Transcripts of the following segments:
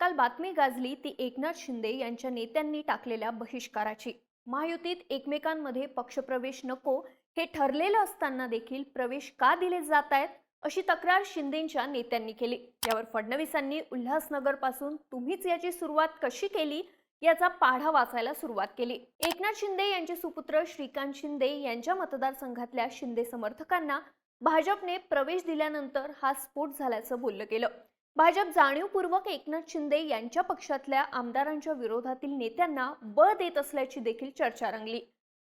काल बातमी गाजली ती एकनाथ शिंदे यांच्या नेत्यांनी टाकलेल्या बहिष्काराची. महायुतीत एकमेकांमध्ये पक्षप्रवेश नको हे ठरलेलं असताना देखील प्रवेश का दिले जात आहेत अशी तक्रार शिंदेच्या नेत्यांनी केली. यावर फडणवीसांनी उल्हासनगरपासून तुम्हीच याची सुरुवात कशी केली याचा पाढा वाचायला सुरुवात केली. एकनाथ शिंदे यांचे सुपुत्र श्रीकांत शिंदे यांच्या मतदारसंघातल्या शिंदे समर्थकांना भाजपने प्रवेश दिल्यानंतर हा स्फोट झाल्याचं बोललं गेलं. भाजप जाणीवपूर्वक एकनाथ शिंदे यांच्या पक्षातल्या आमदारांच्या विरोधातील नेत्यांना बळ देत असल्याची देखील चर्चा रंगली.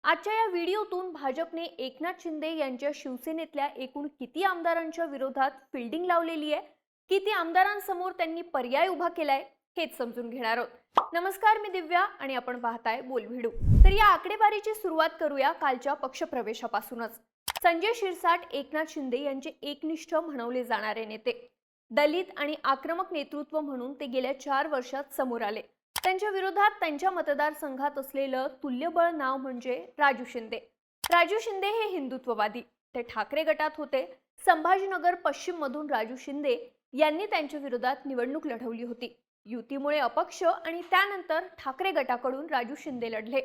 आजच्या या व्हिडिओतून भाजपने एकनाथ शिंदे यांच्या शिवसेनेतल्या एकूण किती आमदारांच्या विरोधात फिल्डिंग लावलेली आहे? किती आमदारांसमोर त्यांनी पर्याय उभा केलाय? हेच समजून घेणार आहोत. नमस्कार मी दिव्या आणि आपण पाहताय बोलभिडू तर या आकडेवारीची सुरुवात करूया कालच्या पक्षप्रवेशापासूनच. संजय शिरसाट एकनाथ शिंदे यांचे एकनिष्ठ म्हणवले जाणारे नेते. दलित आणि आक्रमक नेतृत्व म्हणून ते गेल्या चार वर्षात समोर आले. त्यांच्या विरोधात त्यांच्या मतदारसंघात असलेलं तुल्यबळ नाव म्हणजे राजू शिंदे. राजू शिंदे हे हिंदुत्ववादी. ते ठाकरे गटात होते. संभाजीनगर पश्चिम मधून राजू शिंदे यांनी त्यांच्या विरोधात निवडणूक लढवली होती. युतीमुळे अपक्ष आणि त्यानंतर ठाकरे गटाकडून राजू शिंदे लढले.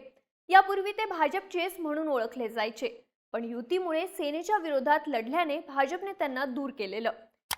यापूर्वी ते भाजपचेच म्हणून ओळखले जायचे. पण युतीमुळे सेनेच्या विरोधात लढल्याने भाजपने त्यांना दूर केलेलं.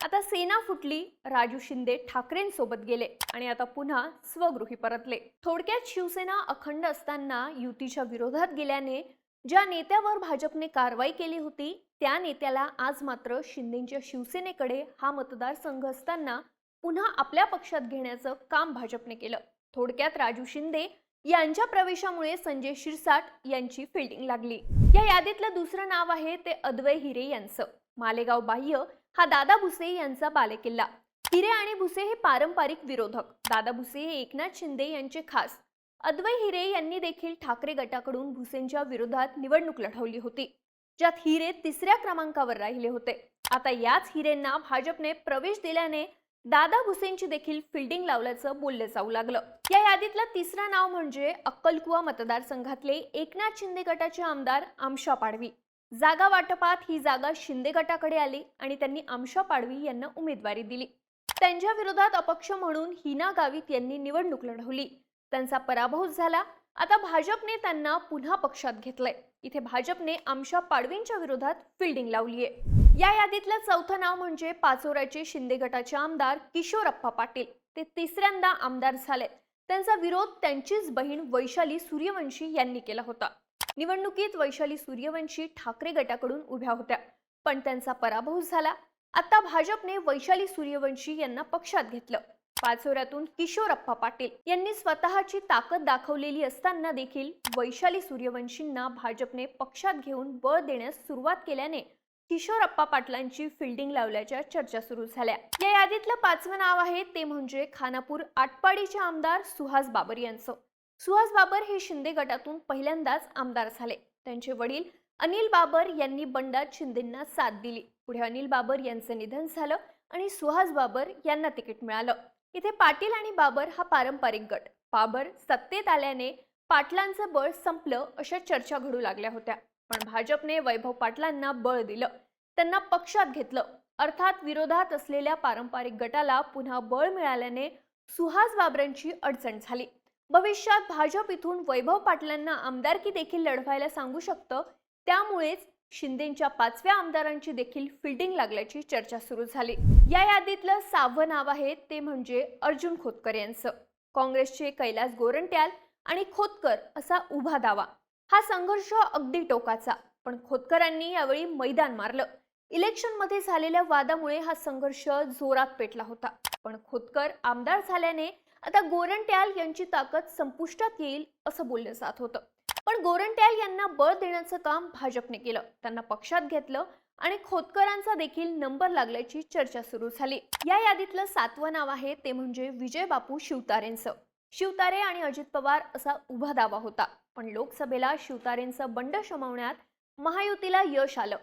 आता सेना फुटली राजू शिंदे ठाकरेंसोबत गेले आणि आता पुन्हा स्वगृही परतले. थोडक्यात शिवसेना अखंड असताना युतीच्या विरोधात गेल्याने ज्या नेत्यावर भाजपने कारवाई केली होती त्या नेत्याला आज मात्र शिंदेच्या शिवसेनेकडे हा मतदारसंघ असताना पुन्हा आपल्या पक्षात घेण्याचं काम भाजपने केलं. थोडक्यात राजू शिंदे यांच्या प्रवेशामुळे संजय शिरसाट यांची फिल्डिंग लागली. या यादीतलं दुसरं नाव आहे ते अद्वै हिरे यांचं. मालेगाव बाह्य हा दादा भुसे यांचा बालेकिल्ला. हिरे आणि भुसे हे पारंपरिक विरोधक. दादा भुसे हे एकनाथ शिंदे यांचे खास. अद्वै हिरे यांनी देखील ठाकरे गटाकडून भुसेंच्या विरोधात निवडणूक लढवली होती ज्यात हिरे तिसऱ्या क्रमांकावर राहिले होते. आता याच हिरेंना भाजपने प्रवेश दिल्याने दादा भुसेंची देखील फिल्डिंग लावल्याचं बोललं जाऊ लागलं. या यादीतलं तिसरं नाव म्हणजे अक्कलकुवा मतदारसंघातले एकनाथ शिंदे गटाचे आमदार आमशा पाडवी. जागा वाटपात ही जागा शिंदे गटाकडे आली आणि त्यांनी आमशा पाडवी यांना उमेदवारी दिली. त्यांच्या विरोधात अपक्ष म्हणून हिना गावित यांनी निवडणूक लढवली. त्यांचा पराभव झाला. आता भाजपने त्यांना पुन्हा पक्षात घेतलंय. इथे भाजपने आमशा पाडवींच्या विरोधात फिल्डिंग लावलीय. या यादीतलं चौथं नाव म्हणजे पाचोऱ्याचे शिंदे गटाचे आमदार किशोरप्पा पाटील. ते तिसऱ्यांदा आमदार झाले त्यांचा विरोध त्यांचीच बहीण वैशाली सूर्यवंशी यांनी केला होता. निवडणुकीत वैशाली सूर्यवंशी ठाकरे गटाकडून उभ्या होत्या. पण त्यांचा पराभव झाला. आता भाजपने वैशाली सूर्यवंशी यांना पक्षात घेतलं. पाचोऱ्यातून किशोरप्पा पाटील यांनी स्वतःची ताकद दाखवलेली असताना देखील वैशाली सूर्यवंशींना भाजपने पक्षात घेऊन बळ देण्यास सुरुवात केल्याने किशोरप्पा पाटलांची फिल्डिंग लावल्याच्या चर्चा सुरू झाल्या. या यादीतलं पाचवं नाव आहे ते म्हणजे खानापूर आटपाडीचे आमदार सुहास बाबर यांचं. सुहास बाबर हे शिंदे गटातून पहिल्यांदाच आमदार झाले. त्यांचे वडील अनिल बाबर यांनी बंडात शिंदेंना साथ दिली. पुढे अनिल बाबर यांचं निधन झालं आणि सुहास बाबर यांना तिकीट मिळालं. इथे पाटील आणि बाबर हा पारंपरिक गट. बाबर सत्तेत आल्याने पाटलांचं बळ संपलं अशा चर्चा घडू लागल्या होत्या. पण भाजपने वैभव पाटलांना बळ दिलं. त्यांना पक्षात घेतलं. अर्थात विरोधात असलेल्या पारंपरिक गटाला पुन्हा बळ मिळाल्याने सुहास बाबरांची अडचण झाली. भविष्यात भाजप इथून वैभव पाटलांना आमदारकी देखील लढवायला सांगू शकतं. त्यामुळेच शिंदेच्या पाचव्या आमदारांची देखील फिल्डिंग लागल्याची चर्चा सुरू झाली. या यादीतलं सहावं नाव आहे ते म्हणजे अर्जुन खोतकर यांचं. काँग्रेसचे कैलास गोरंट्याल आणि खोतकर असा उभा दावा. हा संघर्ष अगदी टोकाचा पण खोतकरांनी यावेळी मैदान मारलं. इलेक्शनमध्ये झालेल्या वादामुळे हा संघर्ष जोरात पेटला होता. पण खोतकर आमदार झाल्याने आता गोरंट्याल यांची ताकद संपुष्टात येईल असं बोललं जात होतं. पण गोरंट्याल यांना बळ देण्याचं काम भाजपने केलं. त्यांना पक्षात घेतलं आणि खोतकरांचा देखील नंबर लागल्याची चर्चा सुरू झाली. या यादीतलं सातवं नाव आहे ते म्हणजे विजय बापू शिवतारेंचं. शिवतारे आणि अजित पवार असा उभा दावा होता. पण लोकसभेला शिवतारेंचं बंड शमवण्यात महायुतीला यश आलं.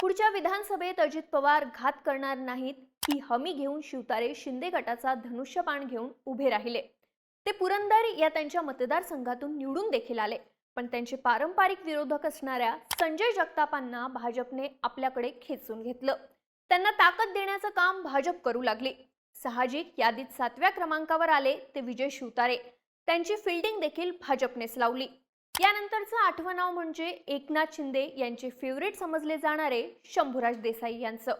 पुढच्या विधानसभेत अजित पवार घात करणार नाहीत ही हमी घेऊन शिवतारे शिंदे गटाचा धनुष्यबाण घेऊन उभे राहिले. ते पुरंदर या त्यांच्या मतदारसंघातून निवडून देखील आले. पण त्यांचे पारंपरिक विरोधक असणाऱ्या संजय जगतापांना भाजपने आपल्याकडे खेचून घेतलं. त्यांना ताकद देण्याचं काम भाजप करू लागले. साहजिक यादीत सातव्या क्रमांकावर आले ते विजय शिवतारे. त्यांची फिल्डिंग देखील भाजपनेच लावली. यानंतरचं आठवं नाव म्हणजे एकनाथ शिंदे यांचे फेवरेट समजले जाणारे शंभूराज देसाई यांचं.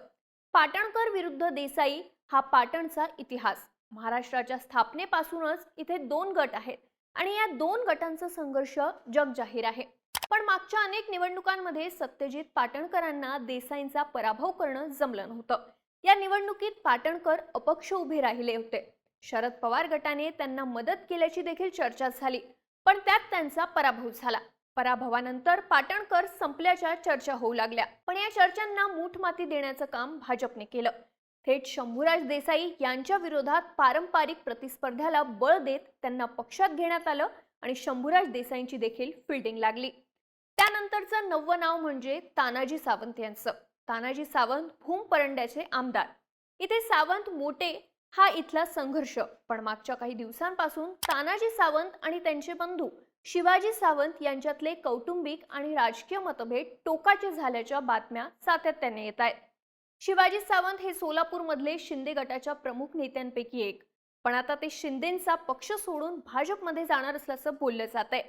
पाटणकर विरुद्ध देसाई हा पाटणचा इतिहास. महाराष्ट्राच्या स्थापनेपासूनच इथे दोन गट आहेत आणि या दोन गटांचा संघर्ष जग जाहीर आहे. पण मागच्या अनेक निवडणुकांमध्ये सत्यजित पाटणकरांना देसाईंचा पराभव करणं जमलं नव्हतं. या निवडणुकीत पाटणकर अपक्ष उभे राहिले होते. शरद पवार गटाने त्यांना मदत केल्याची देखील चर्चा झाली पण त्यात त्यांचा पराभव झाला. पराभवानंतर पाटणकर संपल्याच्या चर्चा होऊ लागल्या. पण या चर्चांना मूठ माती देण्याचं काम भाजपने केलं. थेट शंभूराज देसाई यांच्या विरोधात पारंपरिक प्रतिस्पर्ध्याला बळ देत त्यांना पक्षात घेण्यात आलं आणि शंभूराज देसाईंची देखील फिल्डिंग लागली. त्यानंतरचं नववं नाव म्हणजे तानाजी सावंत यांचं. तानाजी सावंत भूम परंड्याचे आमदार. इथे सावंत मोठे हा इथला संघर्ष. पण मागच्या काही दिवसांपासून तानाजी सावंत आणि त्यांचे बंधू शिवाजी सावंत यांच्यातले कौटुंबिक आणि राजकीय मतभेद टोकाचे झाल्याच्या बातम्या सातत्याने येत आहेत. शिवाजी सावंत हे सोलापूरमधले शिंदे गटाच्या प्रमुख नेत्यांपैकी एक. पण आता ते शिंदेंचा पक्ष सोडून भाजपमध्ये जाणार असल्याचं बोललं जात आहे.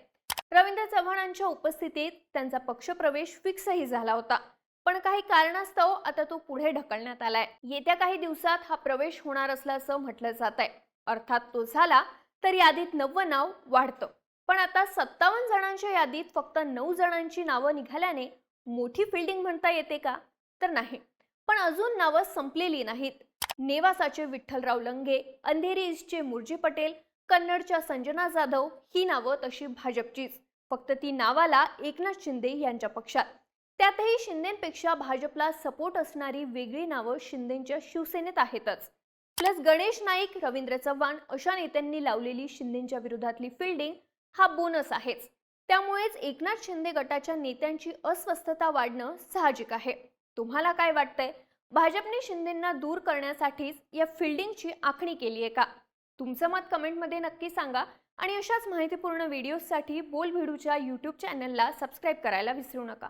रवींद्र चव्हाणांच्या उपस्थितीत त्यांचा पक्षप्रवेश फिक्सही झाला होता. पण काही कारणास्तव आता तो पुढे ढकलण्यात आलाय. येत्या काही दिवसात हा प्रवेश होणार असल्याचं म्हटलं जात आहे. अर्थात तो झाला तर यादीत नववं नाव वाढतं. पण आता सत्तावन्न जणांच्या यादीत फक्त नऊ जणांची नावं निघाल्याने मोठी फिल्डिंग म्हणता येते का? तर नाही. पण अजून नावं संपलेली नाहीत. नेवासाचे विठ्ठलराव लंगे अंधेरी ईस्टचे मुरजी पटेल कन्नडच्या संजना जाधव ही नावं तशी भाजपचीच. फक्त ती नावाला एकनाथ शिंदे यांच्या पक्षात. त्यातही शिंदेपेक्षा भाजपला सपोर्ट असणारी वेगळी नावं शिंदेच्या शिवसेनेत आहेतच. प्लस गणेश नाईक रवींद्र चव्हाण अशा नेत्यांनी लावलेली शिंदेच्या विरोधातली फिल्डिंग हा बोनस आहेच. त्यामुळेच एकनाथ शिंदे गटाच्या नेत्यांची अस्वस्थता वाढणं साहजिक आहे. तुम्हाला काय वाटतंय? भाजपने शिंदेंना दूर करण्यासाठीच या फिल्डिंगची आखणी केली आहे का? तुमचं मत कमेंटमध्ये नक्की सांगा आणि अशाच माहितीपूर्ण व्हिडिओजसाठी बोलभिडूच्या यूट्यूब चॅनलला सबस्क्राईब करायला विसरू नका.